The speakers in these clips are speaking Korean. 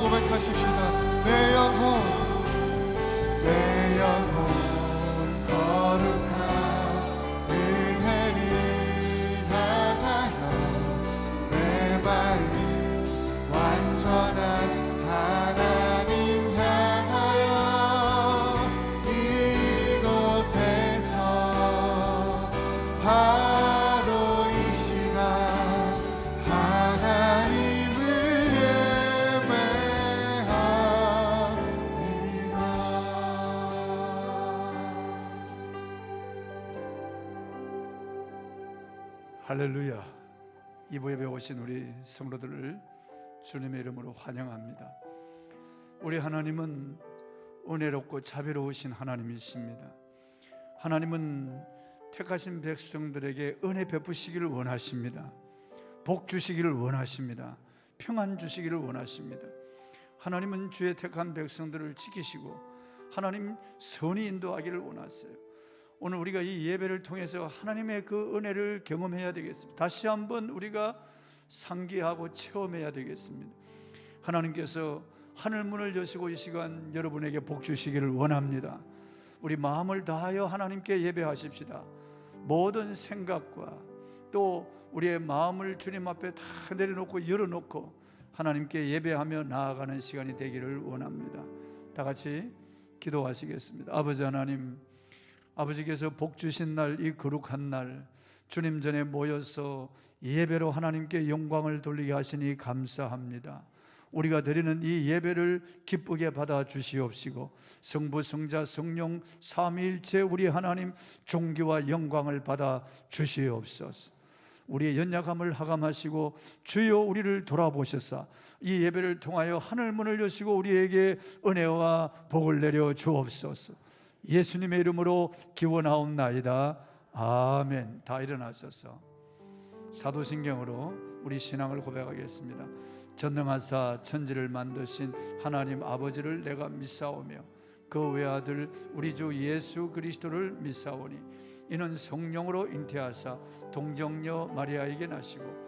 담아서 한번 할렐루야. 이부 예배 오신 우리 성도들을 주님의 이름으로 환영합니다. 우리 하나님은 은혜롭고 자비로우신 하나님이십니다. 하나님은 택하신 백성들에게 은혜 베푸시기를 원하십니다. 복 주시기를 원하십니다. 평안 주시기를 원하십니다. 하나님은 주의 택한 백성들을 지키시고 하나님 선이 인도하기를 원하세요. 오늘 우리가 이 예배를 통해서 하나님의 그 은혜를 경험해야 되겠습니다. 다시 한번 우리가 상기하고 체험해야 되겠습니다. 하나님께서 하늘 문을 여시고 이 시간 여러분에게 복 주시기를 원합니다. 우리 마음을 다하여 하나님께 예배하십시다. 모든 생각과 또 우리의 마음을 주님 앞에 다 내려놓고 열어놓고 하나님께 예배하며 나아가는 시간이 되기를 원합니다. 다 같이 기도하시겠습니다. 아버지 하나님, 아버지께서 복 주신 날 이 거룩한 날 주님 전에 모여서 예배로 하나님께 영광을 돌리게 하시니 감사합니다. 우리가 드리는 이 예배를 기쁘게 받아 주시옵시고 성부 성자 성령 삼위일체 우리 하나님 존귀와 영광을 받아 주시옵소서. 우리의 연약함을 하감하시고 주여 우리를 돌아보셨사 이 예배를 통하여 하늘 문을 여시고 우리에게 은혜와 복을 내려 주옵소서. 예수님의 이름으로 기원하옵나이다. 아멘. 다 일어나셔서 사도신경으로 우리 신앙을 고백하겠습니다. 전능하사 천지를 만드신 하나님 아버지를 내가 믿사오며 그 외아들 우리 주 예수 그리스도를 믿사오니 이는 성령으로 잉태하사 동정녀 마리아에게 나시고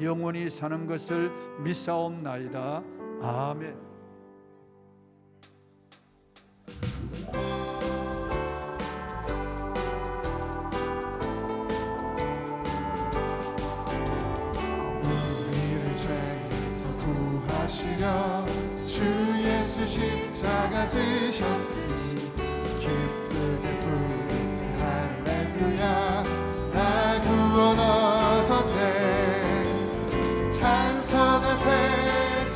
영원히 사는 것을 믿사옵나이다. 아멘. 주 예수 십자가 지셨으니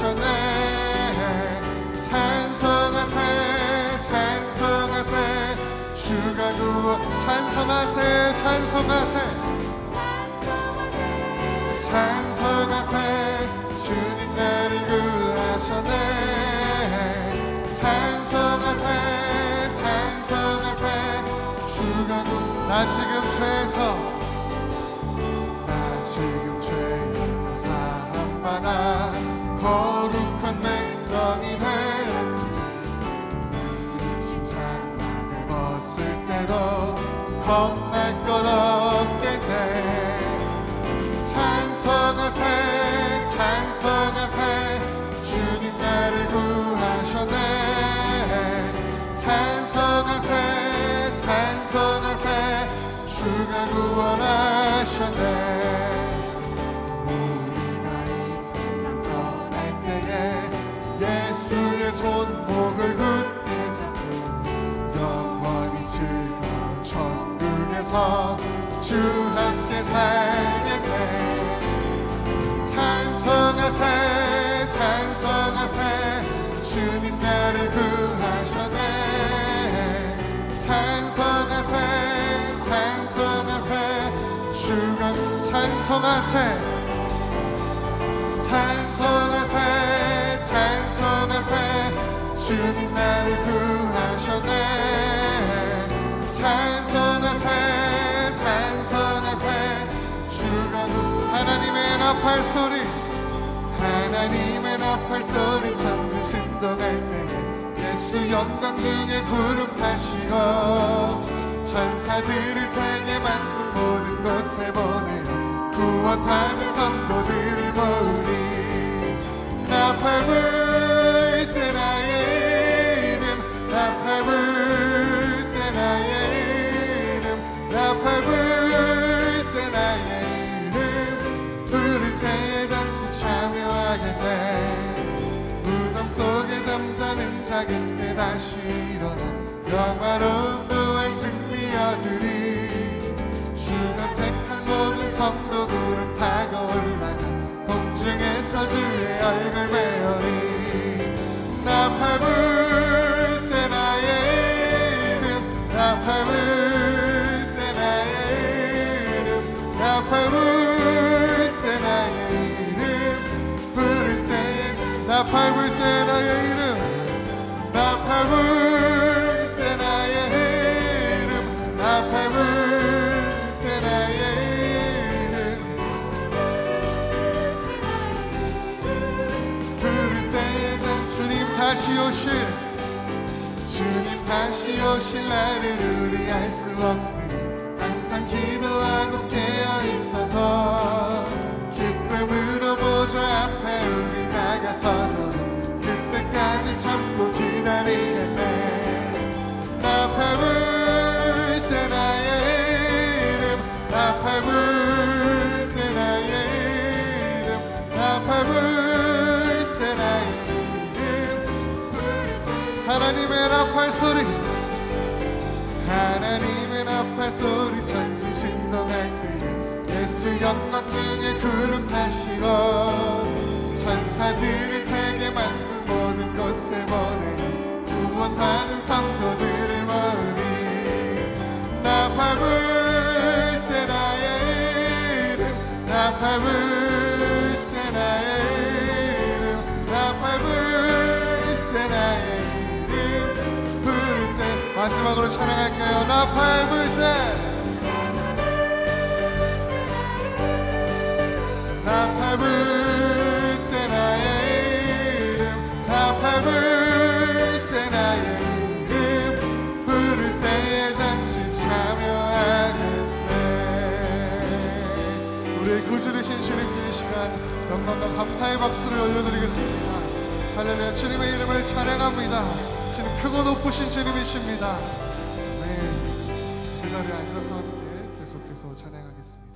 구하셨네. 찬송하세 찬송하세. 주가 구원 찬송하세 찬송하세. 찬송하세. 주님 나를 구하셨네. 찬송하세 찬송하세. 주가 구나 지금 죄에서 겁날 것 없겠네 찬송하세 찬송하세 주님 나를 구하셨네 찬송하세 찬송하세 주가 구원하셨네 우리가 이 세상 떠날 때에 예수의 손목을 굳 천국에서 주 함께 살겠네 찬송하세 찬송하세. 주님 나를 구하셨네 찬송하세 찬송하세. 주가 찬송하세. 찬송하세 찬송하세. 주님 나를 구하셨네 찬송하세 찬송하세. 주가 구- 하나님의 나팔 소리 하나님의 나팔 소리 천지 신동할 때에 예수 영광 중에 구름 타시어 천사들을 세계 만국 모든 곳에 보내어 구원받은 성도들을 모으리. 나팔 불 불때 나의 이름 부를 때에 잔치 참여하겠네. 무덤 속에 잠자는 자 그때 다시 일어나 영화로운 부활 승리 얻으리. 주가 택한 모든 성도 구름 타고 올라가 공중에서 주의 얼굴 배우리. 나팔 불 나 밟을 때 나의 이름 나 밟을 때 나의 이름 나 밟을 때 나의 이름. 그럴 때전 주님 다시 오실 주님 다시 오실 날을 우리 알 수 없으니 항상 기도하고 깨어 있어서 기쁨으로 보좌 앞에 우리 나가서도 그때까지 참고 기다리겠네. 나 밟을 때 나의 이름 나 밟을 때 나의 이름 나 밟을 때 나의 이름. 하나님의 나팔 소리 하나님의 나팔 소리 천지 신동할 때에 예수 영광 중에 구름 타시고 천사들을 세계 만국 모든 곳에 보내 구원받은 성도들을 모으리. 나 밟을 때 나의 이름 나 밟을 때 나의 이름 나 밟을 때 나의 이름. 부를 때 마지막으로 찬양할까요? 나 밟을 때. 나밟 되신 주님께 이 시간 영광과 감사의 박수를 올려드리겠습니다. 할렐루야 주님의 이름을 찬양합니다. 주님 크고 높으신 주님이십니다. 네, 그 자리에 앉아서 함께 계속해서 찬양하겠습니다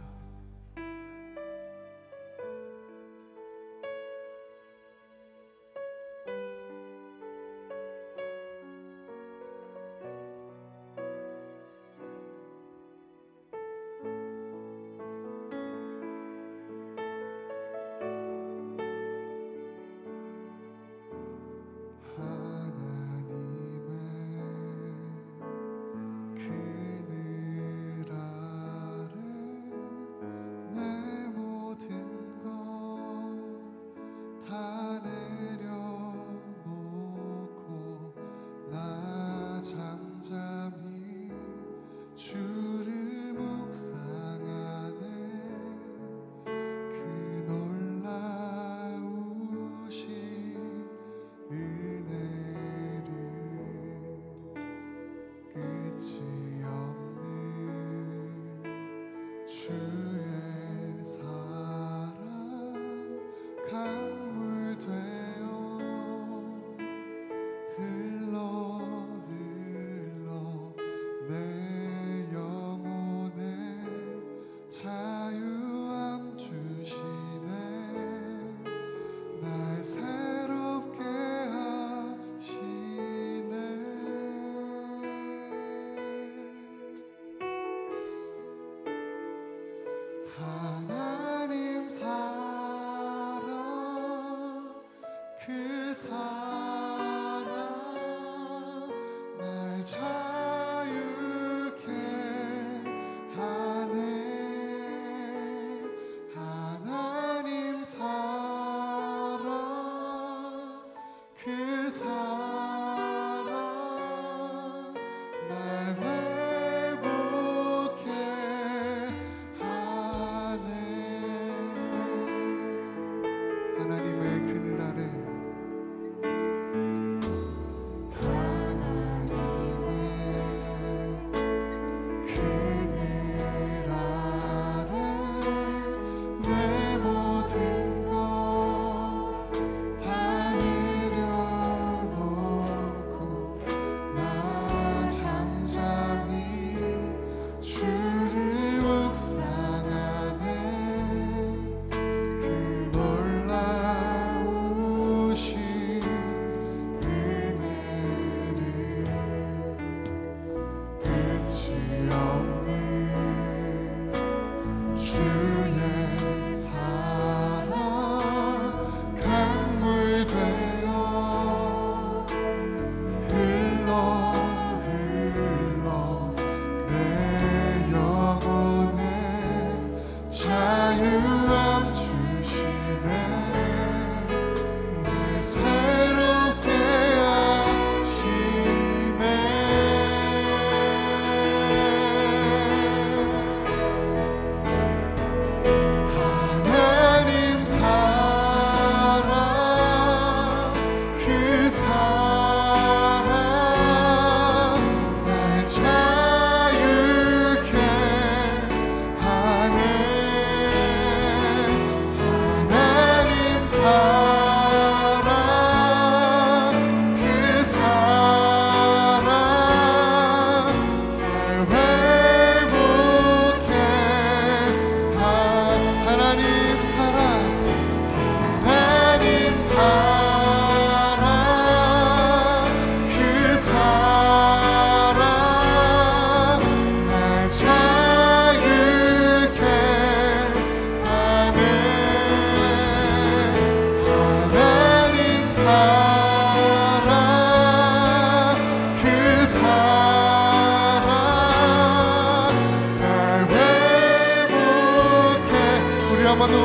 heart.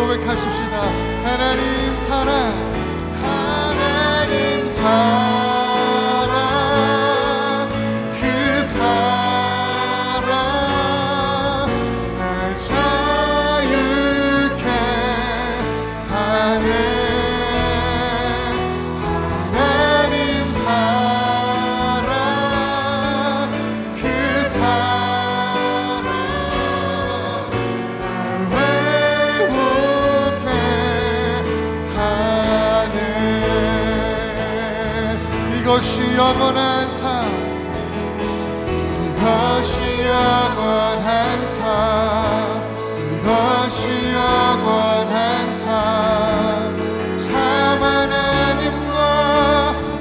고백하십시다. 하나님 사랑 하나님 사랑 이것이 영원한 삶. 이것이 영원한 삶. 이것이 영원한 삶. 참 하나님과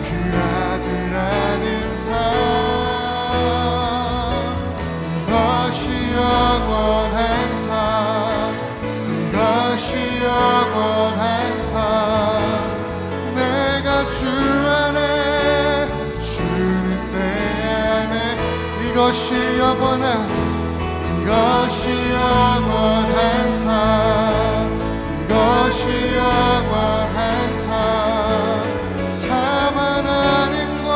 그 아들 아는 삶. 이것이 영원한 삶. 이것이 영원한 삶. 내가 주 이것이 영원한 이것이 영원한 삶. 이것이 영원한 삶참 하나님과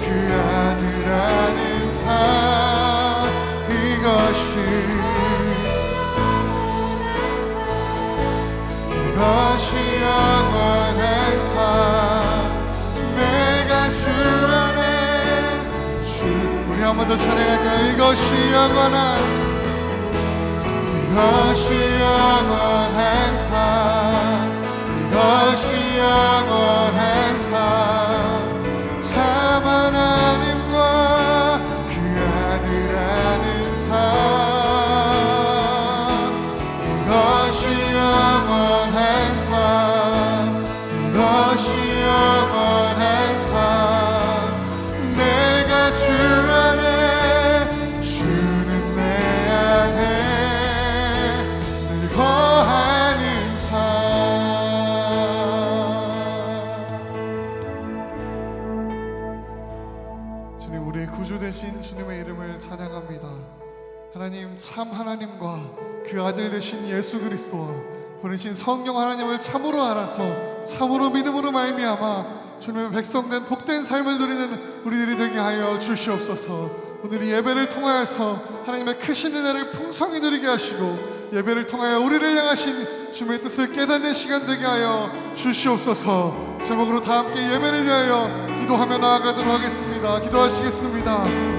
그 아들 아는 삶. 이것이 이것이 영원한 삶. 내가 주 안에 주 우리 한 번 더 찬양할까요 이것이 영원한 이것이 영원한 삶 이것이 영원한 되신 주님의 이름을 찬양합니다 하나님 참 하나님과 그 아들 되신 예수 그리스도와 보내신 성령 하나님을 참으로 알아서 참으로 믿음으로 말미암아 주님의 백성된 복된 삶을 누리는 우리들이 되게 하여 주시옵소서. 오늘 이 예배를 통하여서 하나님의 크신 은혜를 풍성히 누리게 하시고 예배를 통하여 우리를 향하신 주님의 뜻을 깨닫는 시간 되게 하여 주시옵소서. 제목으로 다 함께 예배를 위하여 기도하며 나아가도록 하겠습니다. 기도하시겠습니다.